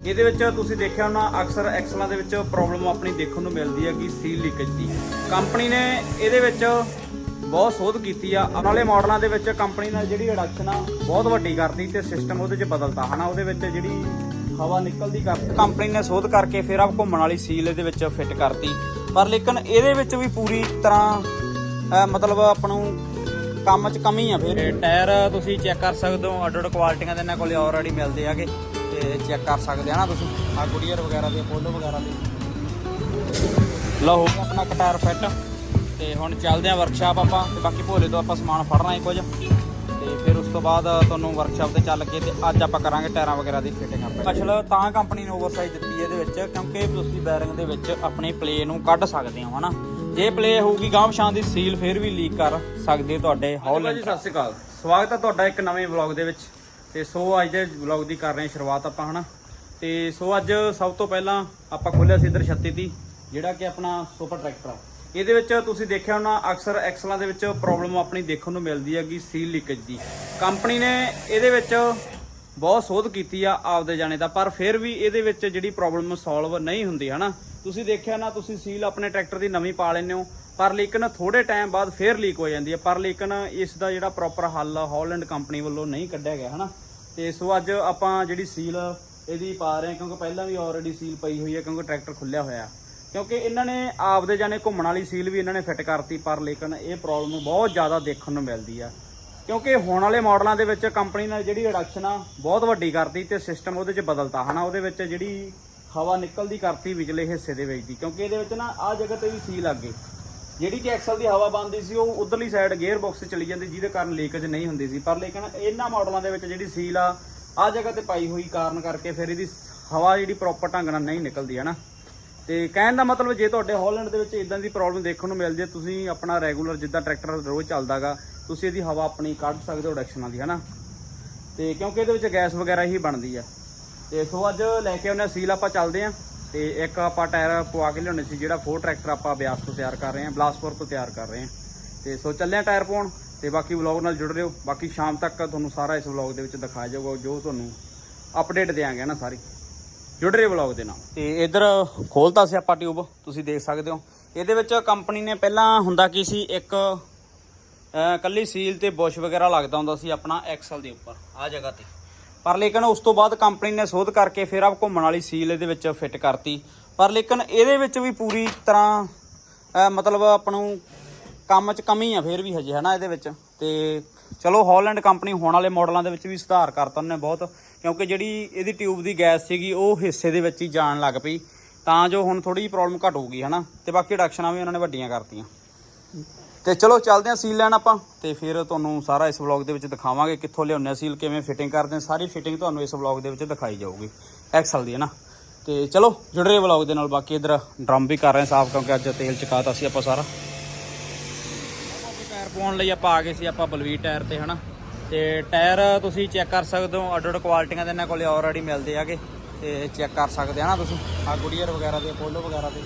ਇਹਦੇ ਵਿੱਚ ਤੁਸੀਂ ਦੇਖਿਆ ਹੋਣਾ, ਅਕਸਰ ਐਕਸਲਾਂ ਦੇ ਵਿੱਚ ਪ੍ਰੋਬਲਮ ਆਪਣੀ ਦੇਖਣ ਨੂੰ ਮਿਲਦੀ ਹੈ ਕਿ ਸੀਲ ਲੀਕੇਜ ਦੀ। ਕੰਪਨੀ ਨੇ ਇਹਦੇ ਵਿੱਚ ਬਹੁਤ ਸੋਧ ਕੀਤੀ ਆ। ਆਉਣ ਵਾਲੇ ਮਾਡਲਾਂ ਦੇ ਵਿੱਚ ਕੰਪਨੀ ਨੇ ਜਿਹੜੀ ਰਿਡਕਸ਼ਨ ਆ, ਬਹੁਤ ਵੱਡੀ ਕਰਤੀ ਤੇ ਸਿਸਟਮ ਉਹਦੇ 'ਚ ਬਦਲਤਾ। ਹਨਾ, ਉਹਦੇ ਵਿੱਚ ਜਿਹੜੀ ਹਵਾ ਨਿਕਲਦੀ ਕਰ ਕੰਪਨੀ ਨੇ ਸੋਧ ਕਰਕੇ ਫਿਰ ਆਪ ਘੁੰਮਣ ਵਾਲੀ ਸੀਲ ਇਹਦੇ ਵਿੱਚ ਫਿੱਟ ਕਰਤੀ। ਪਰ ਲੇਕਿਨ ਇਹਦੇ ਵਿੱਚ ਵੀ ਪੂਰੀ ਤਰ੍ਹਾਂ ਮਤਲਬ ਆਪਾਂ ਨੂੰ ਕੰਮ 'ਚ ਕਮੀ ਆ ਫਿਰ। ਟਾਇਰ ਤੁਸੀਂ ਚੈੱਕ ਕਰ ਸਕਦੇ ਹੋ ਅੱਡ ਅੱਡ ਕੁਆਲਿਟੀਆਂ ਦੇ ਨਾਲ ਕੋਲੇ ਆਲਰੇਡੀ ਮਿਲਦੇ ਆਗੇ ਤੇ ਚੈੱਕ ਕਰ ਸਕਦੇ ਆ ਨਾ ਤੁਸੀਂ ਆ ਗੁਡੀਅਰ ਵਗੈਰਾ ਦੇ ਪੋਲੋ ਵਗੈਰਾ ਦੇ। ਲਓ। ਹੋ ਗਿਆ ਆਪਣਾ ਟਾਇਰ ਫਿੱਟ ਤੇ ਹੁਣ ਚੱਲਦੇ ਆ ਵਰਕਸ਼ਾਪ ਆਪਾਂ ਤੇ ਬਾਕੀ ਭੋਲੇ ਤੋਂ ਆਪਾਂ ਸਮਾਨ ਫੜਨਾ ਹੈ ਕੁਝ। ਤੇ ਫਿਰ ਉਸ ਤੋਂ ਬਾਅਦ ਤੁਹਾਨੂੰ ਵਰਕਸ਼ਾਪ ਤੇ ਚੱਲ ਕੇ ਤੇ ਅੱਜ ਆਪਾਂ ਕਰਾਂਗੇ ਟਾਇਰਾਂ ਵਗੈਰਾ ਦੀ ਫਿਟਿੰਗ ਆਪਾਂ। ਅਸਲ ਤਾਂ ਕੰਪਨੀ ਨੇ ਓਵਰਸਾਈਜ਼ ਦਿੱਤੀ ਹੈ ਇਹਦੇ ਵਿੱਚ ਕਿਉਂਕਿ ਤੁਸੀਂ ਬੈਰਿੰਗ ਦੇ ਵਿੱਚ ਆਪਣੇ ਪਲੇ ਨੂੰ ਕੱਢ ਸਕਦੇ ਹੋ ਹਨਾ। ਜੇ ਪਲੇ ਹੋਊਗੀ ਗਾਂਵ ਸ਼ਾਂ ਦੀ ਸੀਲ ਫਿਰ ਵੀ ਲੀਕ ਕਰ ਸਕਦੀ ਹੈ ਤੁਹਾਡੇ ਹੌਲੈਂਡ ਜੀ ਸਤਿ ਸ਼੍ਰੀ ਅਕਾਲ। ਸਵਾਗਤ ਹੈ ਤੁਹਾਡਾ ਇੱਕ ਨਵੇਂ ਵਲੌਗ ਦੇ ਵਿੱਚ। ਤੇ ਸੋ ਅੱਜ ਦੇ ਵਲੌਗ ਦੀ ਕਰ ਰਹੇ ਸ਼ੁਰੂਆਤ ਆਪਾਂ, ਹਨਾ? ਤੇ ਸੋ ਅੱਜ ਸਭ ਤੋਂ ਪਹਿਲਾਂ ਆਪਾਂ ਖੋਲਿਆ ਸੀ ਇਧਰ 36 ਦੀ ਜਿਹੜਾ ਕਿ ਆਪਣਾ ਸੁਪਰ ਟਰੈਕਟਰ ਆ। ਇਹਦੇ ਵਿੱਚ ਤੁਸੀਂ ਦੇਖਿਆ ਹੋਣਾ, ਅਕਸਰ ਐਕਸਲਾਂ ਦੇ ਵਿੱਚ ਪ੍ਰੋਬਲਮ ਆਪਣੀ ਦੇਖਣ ਨੂੰ ਮਿਲਦੀ ਹੈਗੀ ਸੀਲ ਲੀਕੇਜ ਦੀ। ਕੰਪਨੀ ਨੇ ਇਹਦੇ ਵਿੱਚ ਬਹੁਤ ਸੋਧ ਕੀਤੀ ਆ ਆਪਦੇ ਜਾਣੇ ਦਾ, ਪਰ ਫਿਰ ਵੀ ਇਹਦੇ ਵਿੱਚ ਜਿਹੜੀ ਪ੍ਰੋਬਲਮ ਸੋਲਵ ਨਹੀਂ ਹੁੰਦੀ, ਹਨਾ? ਤੁਸੀਂ ਦੇਖਿਆ ਨਾ, ਤੁਸੀਂ ਸੀਲ ਆਪਣੇ ਟਰੈਕਟਰ ਦੀ ਨਵੀਂ ਪਾ ਲੈਂਦੇ ਹੋ ਪਰ ਲੇਕਿਨ ਥੋੜੇ ਟਾਈਮ ਬਾਅਦ ਫੇਰ ਲੀਕ ਹੋ ਜਾਂਦੀ ਹੈ। ਪਰ ਲੇਕਿਨ ਇਸ ਦਾ ਜਿਹੜਾ ਪ੍ਰੋਪਰ ਹੱਲ ਹਾਲੈਂਡ ਕੰਪਨੀ ਵੱਲੋਂ ਨਹੀਂ ਕੱਢਿਆ ਗਿਆ, ਹਨਾ? ਤੇ ਸੋ ਅੱਜ ਆਪਾਂ ਜਿਹੜੀ ਸੀਲ ਇਹਦੀ ਪਾ ਰਹੇ ਹਾਂ, ਕਿਉਂਕਿ ਪਹਿਲਾਂ ਵੀ ਆਲਰੇਡੀ ਸੀਲ ਪਈ ਹੋਈ ਹੈ, ਕਿਉਂਕਿ ਟਰੈਕਟਰ ਖੁੱਲਿਆ ਹੋਇਆ। ਕਿਉਂਕਿ ਇਹਨਾਂ ਨੇ ਆਪਦੇ ਜਾਣੇ ਘੁੰਮਣ ਵਾਲੀ ਸੀਲ ਵੀ ਇਹਨਾਂ ਨੇ ਫਿੱਟ ਕਰਤੀ, ਪਰ ਲੇਕਿਨ ਇਹ ਪ੍ਰੋਬਲਮ ਬਹੁਤ ਜ਼ਿਆਦਾ ਦੇਖਣ ਨੂੰ ਮਿਲਦੀ ਆ। ਕਿਉਂਕਿ ਹੁਣ ਵਾਲੇ ਮਾਡਲਾਂ ਦੇ ਵਿੱਚ ਕੰਪਨੀ ਨੇ ਜਿਹੜੀ ਰਿਡਕਸ਼ਨ ਆ, ਬਹੁਤ ਵੱਡੀ ਕਰਤੀ ਤੇ ਸਿਸਟਮ ਉਹਦੇ 'ਚ ਬਦਲਤਾ, ਹਨਾ? ਉਹਦੇ ਵਿੱਚ ਜਿਹੜੀ ਹਵਾ ਨਿਕਲਦੀ ਕਰਤੀ, ਵਿਚਲੇ ਹਿੱਸੇ ਦੇ ਵਿੱਚ ਦੀ। ਕਿਉਂਕਿ ਇਹਦੇ ਵਿੱਚ ਨਾ ਆ ਜਗ੍ਹਾ ਤੇ ਵੀ ਸੀਲ ਲੱਗ ਗਈ। ਜਿਹੜੀ ਕਿ ਐਕਸਲ ਦੀ ਹਵਾ ਬੰਦੀ ਸੀ, ਉਹ ਉਧਰਲੀ ਸਾਈਡ ਗੇਅਰ ਬਾਕਸ ਚਲੀ ਜਾਂਦੀ, ਜਿਹਦੇ ਕਾਰਨ ਲੀਕੇਜ ਨਹੀਂ ਹੁੰਦੀ ਸੀ। ਪਰ ਲੇਕਿਨ ਇਹਨਾਂ ਮਾਡਲਾਂ ਦੇ ਵਿੱਚ ਜਿਹੜੀ ਸੀਲ ਆ ਆ ਜਗ੍ਹਾ ਤੇ ਪਾਈ ਹੋਈ ਕਾਰਨ ਕਰਕੇ ਫਿਰ ਇਹਦੀ ਹਵਾ ਜਿਹੜੀ ਪ੍ਰੋਪਰ ਢੰਗ ਨਾਲ ਨਹੀਂ ਨਿਕਲਦੀ ਹੈ ਨਾ ਤੇ ਕਹਿਣ ਦਾ ਮਤਲਬ ਜੇ ਤੁਹਾਡੇ ਹਾਲੈਂਡ ਦੇ ਵਿੱਚ ਇਦਾਂ ਦੀ ਪ੍ਰੋਬਲਮ ਦੇਖਣ ਨੂੰ ਮਿਲਦੀ ਹੈ ਤੁਸੀਂ ਆਪਣਾ ਰੈਗੂਲਰ ਜਿੱਦਾਂ ਟਰੈਕਟਰ ਰੋਜ਼ ਚੱਲਦਾਗਾ, ਤੁਸੀਂ ਇਹਦੀ ਹਵਾ ਆਪਣੀ ਕੱਢ ਸਕਦੇ ਹੋ ਡਕਸ਼ਨਾਂ ਦੀ ਹਨਾ? ਤੇ ਕਿਉਂਕਿ ਇਹਦੇ ਵਿੱਚ ਗੈਸ ਵਗੈਰਾ ਹੀ ਬਣਦੀ ਆ। ਤੇ ਸੋ ਅੱਜ ਲੈ ਕੇ ਆਉਂਦੇ ਹਾਂ ਸੀਲ ਆਪਾਂ ਚੱਲਦੇ ਆ ਤੇ ਇੱਕ ਆਪਾਂ ਟਾਇਰ ਪਵਾ ਕੇ ਲਿਆਉਣੇ ਸੀ, ਜਿਹੜਾ ਫੋਰ ਟਰੈਕਟਰ ਆਪਾਂ ਬਿਆਸ ਤੋਂ ਤਿਆਰ ਕਰ ਰਹੇ ਹਾਂ, ਬਲਾਸਪੁਰ ਤੋਂ ਤਿਆਰ ਕਰ ਰਹੇ ਹਾਂ। ਤੇ ਸੋ ਚੱਲਿਆ ਟਾਇਰ ਪਾਉਣ ਤੇ ਬਾਕੀ ਵਲੌਗ ਨਾਲ ਜੁੜ ਰਹੋ। ਬਾਕੀ ਸ਼ਾਮ ਤੱਕ ਤੁਹਾਨੂੰ ਸਾਰਾ ਇਸ ਵਲੌਗ ਦੇ ਵਿੱਚ ਦਿਖਾਇਆ ਜਾਊਗਾ, ਜੋ ਤੁਹਾਨੂੰ ਅਪਡੇਟ ਦੇਾਂਗੇ ਨਾ ਸਾਰੀ। ਜੁੜ ਰਹੇ ਵਲੌਗ ਦੇ ਨਾਲ। ਤੇ ਇੱਧਰ ਖੋਲਤਾ ਸੀ ਆਪਾਂ ਟਿਊਬ, ਤੁਸੀਂ ਦੇਖ ਸਕਦੇ ਹੋ। ਇਹਦੇ ਵਿੱਚ ਕੰਪਨੀ ਨੇ ਪਹਿਲਾਂ ਹੁੰਦਾ ਕੀ ਸੀ, ਇੱਕ, ਅਹ, ਕੱਲੀ ਸੀਲ ਤੇ ਬੁਸ਼ ਵਗੈਰਾ ਲੱਗਦਾ ਹੁੰਦਾ ਸੀ ਆਪਣਾ ਐਕਸਲ ਦੇ ਉੱਪਰ ਆ ਜਗ੍ਹਾ ਤੇ। ਪਰ ਲੇਕਿਨ ਉਸ ਤੋਂ ਬਾਅਦ ਕੰਪਨੀ ਨੇ ਸੋਧ ਕਰਕੇ ਫਿਰ ਆਪ ਘੁੰਮਣ ਵਾਲੀ ਸੀਲ ਇਹਦੇ ਵਿੱਚ ਫਿੱਟ ਕਰਤੀ। ਪਰ ਲੇਕਿਨ ਇਹਦੇ ਵਿੱਚ ਵੀ ਪੂਰੀ ਤਰ੍ਹਾਂ ਮਤਲਬ ਆਪਾਂ ਨੂੰ ਕੰਮ 'ਚ ਕਮੀ ਆ ਫਿਰ ਵੀ ਹਜੇ, ਹਨਾ, ਇਹਦੇ ਵਿੱਚ। ਤੇ ਚਲੋ ਹਾਲੈਂਡ ਕੰਪਨੀ ਹੋਣ ਵਾਲੇ ਮਾਡਲਾਂ ਦੇ ਵਿੱਚ ਵੀ ਸੁਧਾਰ ਕਰਤਾ ਉਹਨੇ ਬਹੁਤ, ਕਿਉਂਕਿ ਜਿਹੜੀ ਇਹਦੀ ਟਿਊਬ ਦੀ ਗੈਸ ਸੀਗੀ, ਉਹ ਹਿੱਸੇ ਦੇ ਵਿੱਚ ਹੀ ਜਾਣ ਲੱਗ ਪਈ। ਤਾਂ ਜੋ ਹੁਣ ਥੋੜੀ ਜਿਹੀ ਪ੍ਰੋਬਲਮ ਘਟੂਗੀ, ਹਨਾ। ਤੇ ਬਾਕੀ ਰਿਡਕਸ਼ਨਾਂ ਵੀ ਉਹਨਾਂ ਨੇ ਵੱਡੀਆਂ ਕਰਤੀਆਂ। ਤੇ ਚਲੋ ਚੱਲਦੇ ਹਾਂ ਸੀਲ ਲੈਣ ਆਪਾਂ ਤੇ ਫਿਰ ਤੁਹਾਨੂੰ ਸਾਰਾ ਇਸ ਵਲੌਗ ਦੇ ਵਿੱਚ ਦਿਖਾਵਾਂਗੇ ਕਿੱਥੋਂ ਲਿਆਉਂਦੇ ਆ ਸੀਲ ਕਿਵੇਂ ਫਿਟਿੰਗ ਕਰਦੇ ਆ ਸਾਰੀ ਫਿਟਿੰਗ ਤੁਹਾਨੂੰ ਇਸ ਵਲੌਗ ਦੇ ਵਿੱਚ ਦਿਖਾਈ ਜਾਊਗੀ। ਐਕਸਲ ਦੀ ਹੈ ਨਾ। ਤੇ ਚਲੋ, ਜੁੜ ਰਹੇ ਵਲੌਗ ਦੇ ਨਾਲ। ਬਾਕੀ ਇਧਰ ਡਰਮ ਵੀ ਕਰ ਰਹੇ ਸਾਫ਼, ਕਿਉਂਕਿ ਅੱਜ ਤੇਲ ਚਕਾਤਾ ਸੀ ਆਪਾਂ ਸਾਰਾ। ਟਾਇਰ ਪਾਉਣ ਲਈ ਆਪਾਂ ਆ ਗਏ ਸੀ, ਆਪਾਂ ਬਲਵੀਰ ਟਾਇਰ ਤੇ, ਹਨਾ। ਤੇ ਟਾਇਰ ਤੁਸੀਂ ਚੈੱਕ ਕਰ ਸਕਦੇ ਹੋ ਅੱਡ ਅੱਡ ਕੁਆਲਿਟੀਆਂ ਦੇ ਇਹਨਾਂ ਕੋਲੇ ਆਲਰੇਡੀ ਮਿਲਦੇ ਆਗੇ ਤੇ ਚੈੱਕ ਕਰ ਸਕਦੇ ਆ ਨਾ ਤੁਸੀਂ। ਆ ਗੁਡੀਅਰ ਵਗੈਰਾ ਦੇ ਪੋਲੋ ਵਗੈਰਾ ਦੇ।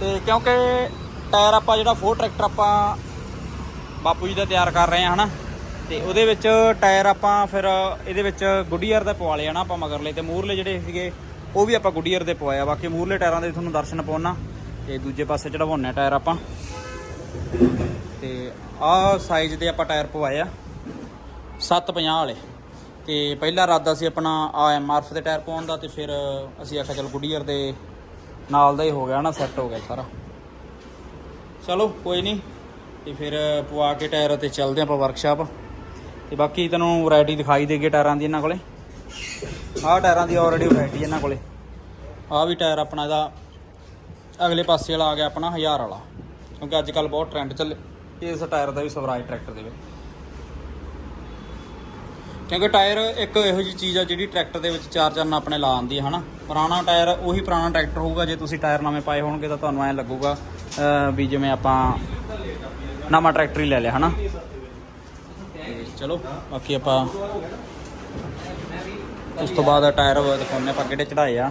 ਤੇ ਕਿਉਂਕਿ ਟਾਇਰ ਆਪਾਂ ਜਿਹੜਾ ਫੋਰ ਟਰੈਕਟਰ ਆਪਾਂ ਬਾਪੂ ਜੀ ਦਾ ਤਿਆਰ ਕਰ ਰਹੇ ਹਾਂ, ਹਨਾ? ਤੇ ਉਹਦੇ ਵਿੱਚ ਟਾਇਰ ਆਪਾਂ ਫਿਰ ਇਹਦੇ ਵਿੱਚ ਗੁੱਡੀਅਰ ਦਾ ਪਵਾ ਲਏ ਨਾ ਆਪਾਂ ਮਗਰਲੇ ਤੇ ਮੂਰਲੇ ਜਿਹੜੇ ਸੀਗੇ, ਉਹ ਵੀ ਆਪਾਂ ਗੁੱਡੀਅਰ ਦੇ ਪਵਾਇਆ ਬਾਕੀ ਮੂਰਲੇ ਟਾਇਰਾਂ ਦੇ ਤੁਹਾਨੂੰ ਦਰਸ਼ਨ ਪਾਉਣਾ। ਤੇ ਦੂਜੇ ਪਾਸੇ ਚੜਾਉਣੇ ਟਾਇਰ ਆਪਾਂ। ਤੇ ਆਹ ਸਾਈਜ਼ ਦੇ ਆਪਾਂ ਟਾਇਰ ਪਵਾਏ ਆ। 750 ਵਾਲੇ। ਤੇ ਪਹਿਲਾ ਇਰਾਦਾ ਸੀ ਆਪਣਾ ਆ ਐਮਆਰਐਫ ਦੇ ਟਾਇਰ ਪਾਉਣ ਦਾ, ਤੇ ਫਿਰ ਅਸੀਂ ਆਖਿਆ ਚਲ ਗੁੱਡੀਅਰ ਦੇ ਨਾਲ ਦਾ ਹੀ ਹੋ ਗਿਆ ਨਾ ਸੈੱਟ ਹੋ ਗਿਆ ਸਾਰਾ। ਚਲੋ, ਕੋਈ ਨਹੀਂ ਤੇ ਫਿਰ ਪਵਾ ਕੇ ਟਾਇਰ ਤੇ ਚੱਲਦੇ ਆਪਾਂ ਵਰਕਸ਼ਾਪ ਤੇ ਬਾਕੀ ਤੁਹਾਨੂੰ ਵੈਰਾਈਟੀ ਦਿਖਾਈ ਦੇਗੀ ਟਾਇਰਾਂ ਦੀ ਇਹਨਾਂ ਕੋਲੇ। ਆਹ ਟਾਇਰਾਂ ਦੀ ਆਲਰੇਡੀ ਵੈਰਾਈਟੀ ਇਹਨਾਂ ਕੋਲੇ। ਆਹ ਵੀ ਟਾਇਰ ਆਪਣਾ ਇਹਦਾ ਅਗਲੇ ਪਾਸੇ ਵਾਲਾ ਆ ਗਿਆ ਆਪਣਾ 1000 ਵਾਲਾ। ਕਿਉਂਕਿ ਅੱਜ ਕੱਲ ਬਹੁਤ ਟ੍ਰੈਂਡ ਚੱਲੇ। ਇਸ ਟਾਇਰ ਦਾ ਵੀ ਸਵਰਾਜ ਟਰੈਕਟਰ ਦੇ ਵਿੱਚ। ਕਿਉਂਕਿ ਟਾਇਰ ਇੱਕ ਇਹੋ ਜਿਹੀ ਚੀਜ਼ ਆ ਜਿਹੜੀ ਟਰੈਕਟਰ ਦੇ ਵਿੱਚ ਚਾਰ ਚੰਨ ਆਪਣੇ ਲਾ ਆਂਦੀ ਹੈ ਹਨਾ? ਪੁਰਾਣਾ ਟਾਇਰ, ਉਹੀ ਪੁਰਾਣਾ ਟਰੈਕਟਰ ਹੋਊਗਾ, ਜੇ ਤੁਸੀਂ ਟਾਇਰ ਨਵੇਂ ਪਾਏ ਹੋਣਗੇ ਤਾਂ ਤੁਹਾਨੂੰ ਐਂ ਲੱਗੂਗਾ ਵੀ ਜਿਵੇਂ ਆਪਾਂ ਨਵਾਂ ਟਰੈਕਟਰ ਹੀ ਲੈ ਲਿਆ, ਹਨਾ? ਤੇ ਚਲੋ, ਬਾਕੀ ਆਪਾਂ ਉਸ ਤੋਂ ਬਾਅਦ ਟਾਇਰ ਦਿਖਾਉਂਦੇ ਆਪਾਂ ਕਿਹੜੇ ਚੜਾਏ ਆ।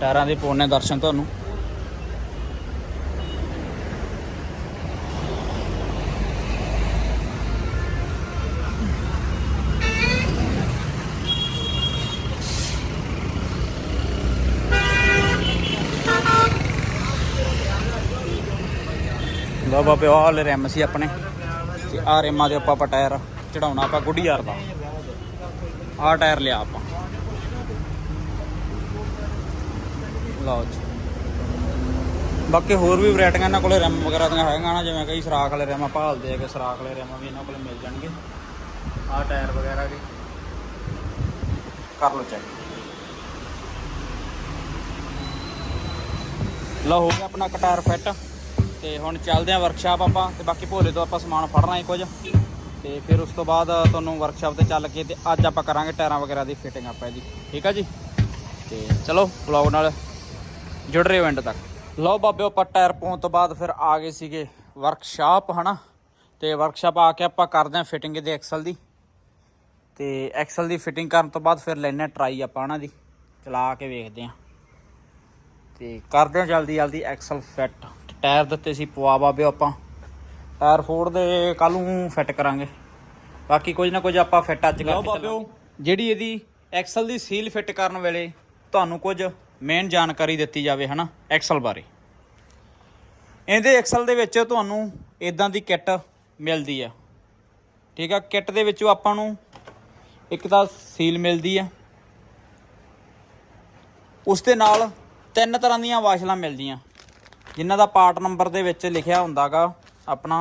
ਟਾਇਰਾਂ ਦੇ ਪੋਨੇ ਦਰਸ਼ਨ ਤੁਹਾਨੂੰ। ਲਓ ਬਾਬੇ ਆਹ ਵਾਲੇ ਰਿਮ ਸੀ ਆਪਣੇ। ਤੇ ਆਹ ਰਿਮਾਂ ਦੇ ਆਪਾਂ ਆਪਾਂ ਟਾਇਰ ਚੜਾਉਣਾ, ਆਪਾਂ ਗੁੱਡੀ ਦਾ। ਆਹ ਟਾਇਰ ਲਿਆ ਆਪਾਂ। ਲਓ ਜੀ। ਬਾਕੀ ਹੋਰ ਵੀ ਵੈਰਾਈਟੀਆਂ ਇਹਨਾਂ ਕੋਲੇ ਰਿਮ ਵਗੈਰਾ ਦੀਆਂ ਹੈਗੀਆਂ ਨਾ, ਜਿਵੇਂ ਕਈ ਸਰਾਖ ਵਾਲੇ ਰਿਮ ਭਾਲਦੇ ਆ ਕਿ ਸਰਾਖ ਵਾਲੇ ਰਿਮ ਵੀ ਇਹਨਾਂ ਕੋਲੇ ਮਿਲ ਜਾਣਗੇ। ਆਹ ਟਾਇਰ ਵਗੈਰਾ ਵੀ। ਕਰ ਲਓ ਚੈੱਕ ਲਓ, ਹੋ ਗਿਆ ਆਪਣਾ ਟਾਇਰ ਫਿੱਟ। ਤੇ ਹੁਣ ਚੱਲਦੇ ਆ ਵਰਕਸ਼ਾਪ ਆਪਾਂ ਤੇ ਬਾਕੀ ਭੋਲੇ ਤੋਂ ਆਪਾਂ ਸਮਾਨ ਫੜਨਾ ਹੈ ਕੁਝ। ਤੇ ਫਿਰ ਉਸ ਤੋਂ ਬਾਅਦ ਤੁਹਾਨੂੰ ਵਰਕਸ਼ਾਪ ਤੇ ਚੱਲ ਕੇ ਤੇ ਅੱਜ ਆਪਾਂ ਕਰਾਂਗੇ ਟਾਇਰਾਂ ਵਗੈਰਾ ਦੀ ਫਿਟਿੰਗ ਆਪਾਂ ਇਹਦੀ। ਠੀਕ ਆ ਜੀ? ਤੇ ਚਲੋ ਵਲੌਗ ਨਾਲ ਜੁੜ ਰਹੇ ਹੋ ਐਂਡ ਤੱਕ। ਲਓ ਬਾਬਿਓ ਆਪਾਂ ਟਾਇਰ ਪਾਉਣ ਤੋਂ ਬਾਅਦ ਫਿਰ ਆ ਗਏ ਸੀਗੇ ਵਰਕਸ਼ਾਪ ਹਨਾ? ਤੇ ਵਰਕਸ਼ਾਪ ਆ ਕੇ ਆਪਾਂ ਕਰਦੇ ਆ ਫਿਟਿੰਗ ਇਹਦੇ ਐਕਸਲ ਦੀ। ਤੇ ਐਕਸਲ ਦੀ ਫਿਟਿੰਗ ਕਰਨ ਤੋਂ ਬਾਅਦ ਫਿਰ ਲੈਣੇ ਟਰਾਈ ਆਪਾਂ ਉਹਨਾਂ ਦੀ। ਚਲਾ ਕੇ ਵੇਖਦੇ ਆ ਤੇ ਕਰਦੇ ਆ ਜਲਦੀ ਜਲਦੀ ਐਕਸਲ ਫਿੱਟ ਟਾਇਰ ਦਿੱਤੇ ਸੀ ਪਵਾ ਬਾਬਿਓ ਆਪਾਂ। ਟਾਇਰ ਫੋੜ ਦੇ ਕੱਲ ਨੂੰ ਫਿੱਟ ਕਰਾਂਗੇ। ਬਾਕੀ ਕੁਝ ਨਾ ਕੁਝ ਆਪਾਂ ਫਿੱਟ ਅੱਜ ਕਰਕੇ ਬਾਬਿਓ ਜਿਹੜੀ ਇਹਦੀ ਐਕਸਲ ਦੀ ਸੀਲ ਫਿੱਟ ਕਰਨ ਵੇਲੇ ਤੁਹਾਨੂੰ ਕੁਝ ਮੇਨ ਜਾਣਕਾਰੀ ਦਿੱਤੀ ਜਾਵੇ ਹਨਾ? ਐਕਸਲ ਬਾਰੇ। ਇਹਦੇ ਐਕਸਲ ਦੇ ਵਿੱਚ ਤੁਹਾਨੂੰ ਇਦਾਂ ਦੀ ਕਿੱਟ ਮਿਲਦੀ ਆ। ਠੀਕ ਆ? ਕਿੱਟ ਦੇ ਵਿੱਚੋਂ ਆਪਾਂ ਨੂੰ ਇੱਕ ਤਾਂ ਸੀਲ ਮਿਲਦੀ ਆ। ਉਸ ਦੇ ਨਾਲ ਤਿੰਨ ਤਰ੍ਹਾਂ ਦੀਆਂ ਵਾਸ਼ਲਾਂ ਮਿਲਦੀਆਂ। ਜਿਨ੍ਹਾਂ ਦਾ ਪਾਰਟ ਨੰਬਰ ਦੇ ਵਿੱਚ ਲਿਖਿਆ ਹੁੰਦਾਗਾ, ਆਪਣਾ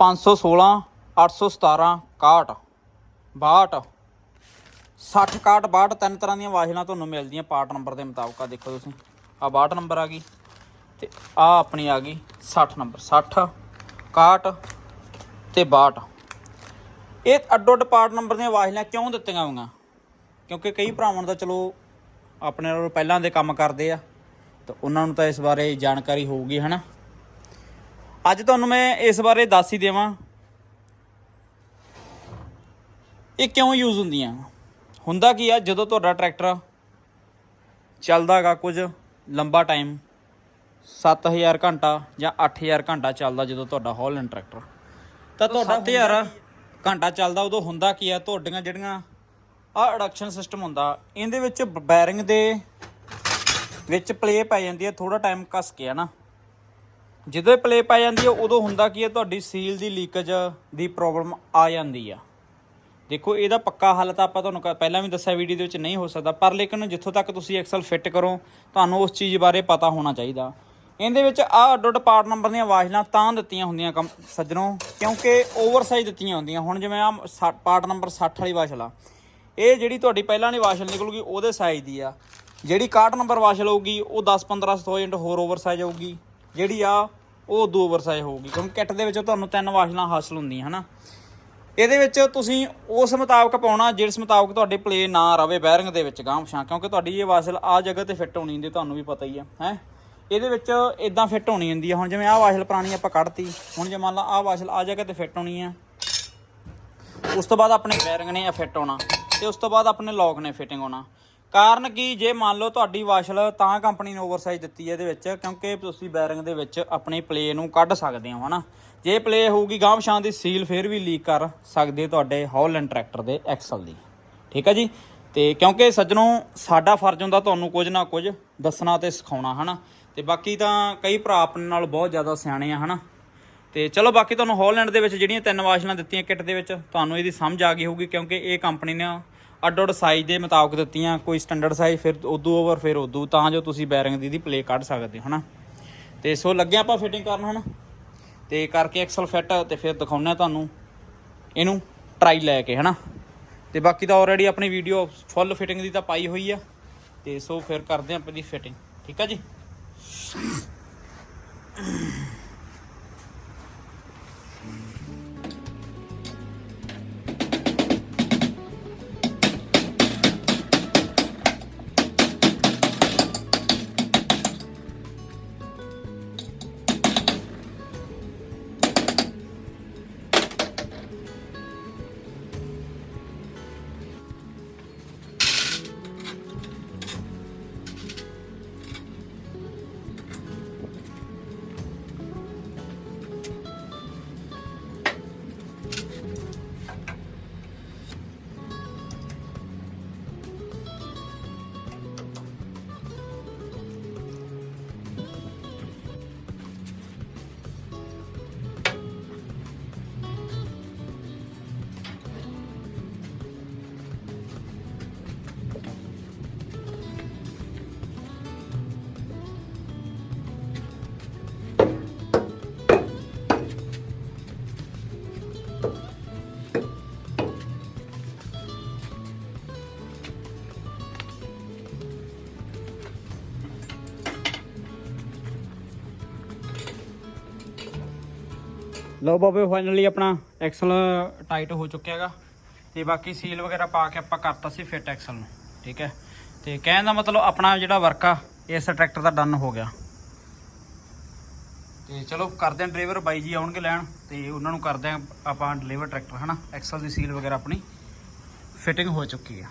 516 817 61 62 60 61 62 ਤਿੰਨ ਤਰ੍ਹਾਂ ਦੀਆਂ ਵਾਸ਼ਲਾਂ ਤੁਹਾਨੂੰ ਮਿਲਦੀਆਂ ਪਾਰਟ ਨੰਬਰ ਦੇ ਮੁਤਾਬਕ। ਆ ਦੇਖੋ ਤੁਸੀਂ ਆ 62 ਨੰਬਰ ਆ ਗਈ ਤੇ ਆ ਆਪਣੀ ਆ ਗਈ 60 ਨੰਬਰ 60 61 ਤੇ 62 ਇਹ ਅੱਡੋ ਅੱਡ ਪਾਰਟ ਨੰਬਰ ਦੀਆਂ ਵਾਸ਼ਲਾਂ ਕਿਉਂ ਦਿੱਤੀਆਂ ਹੋਈਆਂ? ਕਿਉਂਕਿ ਕਈ ਭਰਾਵਾਂ ਦਾ ਚਲੋ ਆਪਣੇ ਨਾਲੋਂ ਪਹਿਲਾਂ ਦੇ ਕੰਮ ਕਰਦੇ ਆ ਤਾਂ ਉਹਨਾਂ ਨੂੰ ਤਾਂ ਇਸ ਬਾਰੇ ਜਾਣਕਾਰੀ ਹੋਊਗੀ ਹਨਾ? ਅੱਜ ਤੁਹਾਨੂੰ ਮੈਂ ਇਸ ਬਾਰੇ ਦੱਸ ਹੀ ਦੇਵਾਂ ਇਹ ਕਿਉਂ ਯੂਜ਼ ਹੁੰਦੀਆਂ? ਹੁੰਦਾ ਕੀ ਆ ਜਦੋਂ ਤੁਹਾਡਾ ਟਰੈਕਟਰ ਚੱਲਦਾਗਾ ਕੁਝ ਲੰਬਾ ਟਾਈਮ 7000 ਘੰਟਾ ਜਾਂ 8000 ਘੰਟਾ ਚੱਲਦਾ ਜਦੋਂ ਤੁਹਾਡਾ ਹੌਲੈਂਡ ਟਰੈਕਟਰ। ਤਾਂ ਤੁਹਾਡਾ 7000 ਘੰਟਾ ਚੱਲਦਾ ਉਦੋਂ ਹੁੰਦਾ ਕੀ ਆ ਤੁਹਾਡੀਆਂ ਜਿਹੜੀਆਂ ਆ ਅਡਕਸ਼ਨ ਸਿਸਟਮ ਹੁੰਦਾ। ਇਹਦੇ ਵਿੱਚ ਬੈਰਿੰਗ ਦੇ ਵਿੱਚ ਪਲੇ ਪੈ ਜਾਂਦੀ ਹੈ ਥੋੜਾ ਟਾਈਮ ਕੱਸ ਕੇ ਹਨਾ ਜਦੋਂ ਪਲੇ ਪੈ ਜਾਂਦੀ ਹੈ, ਉਦੋਂ ਹੁੰਦਾ ਕੀ ਹੈ, ਤੁਹਾਡੀ ਸੀਲ ਦੀ ਲੀਕੇਜ ਦੀ ਪ੍ਰੋਬਲਮ ਆ ਜਾਂਦੀ ਆ। ਦੇਖੋ, ਇਹਦਾ ਪੱਕਾ ਹੱਲ ਤਾਂ ਆਪਾਂ ਤੁਹਾਨੂੰ ਕ- ਪਹਿਲਾਂ ਵੀ ਦੱਸਿਆ ਵੀਡੀਓ ਦੇ ਵਿੱਚ ਨਹੀਂ ਹੋ ਸਕਦਾ, ਪਰ ਲੇਕਿਨ ਜਿੱਥੋਂ ਤੱਕ ਤੁਸੀਂ ਐਕਸਲ ਫਿੱਟ ਕਰੋ, ਤੁਹਾਨੂੰ ਉਸ ਚੀਜ਼ ਬਾਰੇ ਪਤਾ ਹੋਣਾ ਚਾਹੀਦਾ। ਇਹਦੇ ਵਿੱਚ ਆ ਅੱਡ ਅੱਡ ਪਾਰਟ ਨੰਬਰ ਦੀਆਂ ਵਾਸ਼ਲਾਂ ਤਾਂ ਦਿੱਤੀਆਂ ਹੁੰਦੀਆਂ ਕੰਮ, ਸੱਜਣੋ, ਕਿਉਂਕਿ ਓਵਰਸਾਈਜ਼ ਦਿੱਤੀਆਂ ਹੁੰਦੀਆਂ। ਹੁਣ ਜਿਵੇਂ ਆ ਪਾਰਟ ਨੰਬਰ 60 ਵਾਲੀ ਵਾਸ਼ਲ ਆ। ਇਹ ਜਿਹੜੀ ਤੁਹਾਡੀ ਪਹਿਲਾਂ ਵਾਲੀ ਵਾਸ਼ਲ ਨਿਕਲੂਗੀ, ਉਹਦੇ ਸਾਈਜ਼ ਦੀ ਆ। ਜਿਹੜੀ 61 ਨੰਬਰ ਵਾਸ਼ਲ ਹੋਊਗੀ, ਉਹ 10 15 100 ਹੋਰ ਓਵਰਸਾਈਜ਼ ਹੋਊਗੀ। ਜਿਹੜੀ ਆ, ਉਹ ਦੋ ਓਵਰਸਾਈਜ਼ ਹੋਊਗੀ। ਕਿਉਂਕਿ ਕਿੱਟ ਦੇ ਵਿੱਚ ਤੁਹਾਨੂੰ ਤਿੰਨ ਵਾਸ਼ਲਾਂ ਹਾਸਲ ਹੁੰਦੀਆਂ, ਹਨਾ? ਇਹਦੇ ਵਿੱਚ ਤੁਸੀਂ ਉਸ ਮੁਤਾਬਕ ਪਾਉਣਾ, ਜਿਸ ਮੁਤਾਬਕ ਤੁਹਾਡੇ ਪਲੇ ਨਾ ਰਵੇ ਬੈਰਿੰਗ ਦੇ ਵਿੱਚ ਗਾਂਹ ਪਛਾਂ ਕਿਉਂਕਿ ਤੁਹਾਡੀ ਇਹ ਵਾਸ਼ਲ ਆ ਜਗ੍ਹਾ ਤੇ ਫਿੱਟ ਹੋਣੀ ਹੁੰਦੀ, ਤੁਹਾਨੂੰ ਵੀ ਪਤਾ ਹੀ ਆ, ਹੈ? ਇਹਦੇ ਵਿੱਚ ਇਦਾਂ ਫਿੱਟ ਹੋਣੀ ਹੁੰਦੀ ਆ। ਹੁਣ ਜਿਵੇਂ ਆਹ ਵਾਸ਼ਲ ਪੁਰਾਣੀ ਆਪਾਂ ਕੱਢਤੀ, ਹੁਣ ਜੇ ਮੰਨ ਲਾ ਆਹ ਵਾਸ਼ਲ ਆ ਜਗ੍ਹਾ ਤੇ ਫਿੱਟ ਹੋਣੀ ਆ, ਉਸ ਤੋਂ ਬਾਅਦ ਆਪਣੇ ਬੈਰਿੰਗ ਨੇ ਫਿੱਟ ਹੋਣਾ। ਤੇ ਉਸ ਤੋਂ ਬਾਅਦ ਆਪਣੇ ਲੌਕ ਨੇ ਫਿਟਿੰਗ ਹੋਣਾ। ਕਾਰਨ ਕੀ? ਜੇ ਮੰਨ ਲਓ ਤੁਹਾਡੀ ਵਾਸ਼ਲ ਤਾਂ ਕੰਪਨੀ ਨੇ ਓਵਰਸਾਈਜ਼ ਦਿੱਤੀ ਹੈ ਇਹਦੇ ਵਿੱਚ, ਕਿਉਂਕਿ ਤੁਸੀਂ ਬੈਰਿੰਗ ਦੇ ਵਿੱਚ ਆਪਣੇ ਪਲੇ ਨੂੰ ਕੱਢ ਸਕਦੇ ਹੋ, ਹਨਾ? ਜੇ ਪਲੇ ਹੋਊਗੀ, ਗਾਂਵ ਸ਼ਾਂ ਦੀ ਸੀਲ ਫੇਰ ਵੀ ਲੀਕ ਕਰ ਸਕਦੇ ਤੁਹਾਡੇ ਹੌਲੈਂਡ ਟਰੈਕਟਰ ਦੇ ਐਕਸਲ ਦੀ। ਠੀਕ ਹੈ ਜੀ? ਤੇ ਕਿਉਂਕਿ ਸੱਜਣੋ, ਸਾਡਾ ਫਰਜ਼ ਹੁੰਦਾ ਤੁਹਾਨੂੰ ਕੁਝ ਨਾ ਕੁਝ ਦੱਸਣਾ ਤੇ ਸਿਖਾਉਣਾ, ਹਨਾ? ਤੇ ਬਾਕੀ ਤਾਂ ਕਈ ਭਰਾ ਆਪਣੇ ਨਾਲ ਬਹੁਤ ਜ਼ਿਆਦਾ ਸਿਆਣੇ ਆ, ਹਨਾ? ਤੇ ਚਲੋ ਬਾਕੀ ਤੁਹਾਨੂੰ ਹਾਲੈਂਡ ਦੇ ਵਿੱਚ ਜਿਹੜੀਆਂ ਤਿੰਨ ਵਾਸ਼ਲਾਂ ਦਿੱਤੀਆਂ ਕਿੱਟ ਦੇ ਵਿੱਚ, ਤੁਹਾਨੂੰ ਇਹਦੀ ਸਮਝ ਆ ਗਈ ਹੋਊਗੀ ਕਿਉਂਕਿ ਇਹ ਕੰਪਨੀ ਨੇ ਅੱਡ ਅੱਡ ਸਾਈਜ਼ ਦੇ ਮੁਤਾਬਕ ਦਿੱਤੀਆਂ, ਕੋਈ ਸਟੈਂਡਰਡ ਸਾਈਜ਼ ਫਿਰ ਉਦੋਂ ਓਵਰ ਫਿਰ ਉਦੋਂ, ਤਾਂ ਜੋ ਤੁਸੀਂ ਬੈਰਿੰਗ ਦੀ ਦੀ ਪਲੇ ਕੱਢ ਸਕਦੇ ਹੋ, ਹਨਾ? ਤੇ ਸੋ ਲੱਗੇ ਆਪਾਂ ਫਿਟਿੰਗ ਕਰਨ ਹੁਣ। ਤੇ ਕਰਕੇ ਐਕਸਲ ਫਿੱਟ ਤੇ ਫਿਰ ਦਿਖਾਉਂਦੇ ਆ ਤੁਹਾਨੂੰ ਇਹਨੂੰ ਟਰਾਈ ਲੈ ਕੇ, ਹਨਾ? ਤੇ ਬਾਕੀ ਤਾਂ ਆਲਰੇਡੀ ਆਪਣੀ ਵੀਡੀਓ ਫੁੱਲ ਫਿਟਿੰਗ ਦੀ ਤਾਂ ਪਾਈ ਹੋਈ ਆ। ਤੇ ਸੋ ਫਿਰ ਕਰਦੇ ਆ ਆਪਾਂ ਦੀ ਫਿਟਿੰਗ ਠੀਕ ਆ ਜੀ? ਲਓ ਬਾਬੇ ਫਾਈਨਲੀ ਆਪਣਾ ਐਕਸਲ ਟਾਈਟ ਹੋ ਚੁੱਕਿਆ ਹੈਗਾ। ਤੇ ਬਾਕੀ ਸੀਲ ਵਗੈਰਾ ਪਾ ਕੇ ਆਪਾਂ ਕਰਤਾ ਸੀ ਫਿੱਟ ਐਕਸਲ ਨੂੰ, ਠੀਕ ਹੈ। ਤੇ ਕਹਿਣ ਦਾ ਮਤਲਬ ਆਪਣਾ ਜਿਹੜਾ ਵਰਕ ਆ, ਇਸ ਟਰੈਕਟਰ ਦਾ ਡਨ ਹੋ ਗਿਆ। ਤੇ ਚਲੋ ਕਰਦੇ ਆਂ ਡਰਾਈਵਰ ਬਾਈ ਜੀ ਆਉਣਗੇ ਲੈਣ, ਤੇ ਉਹਨਾਂ ਨੂੰ ਕਰਦੇ ਆਂ ਆਪਾਂ ਡਿਲੀਵਰ ਟਰੈਕਟਰ ਹਨਾ। ਐਕਸਲ ਦੀ ਸੀਲ ਵਗੈਰਾ ਆਪਣੀ ਫਿਟਿੰਗ ਹੋ ਚੁੱਕੀ ਆ।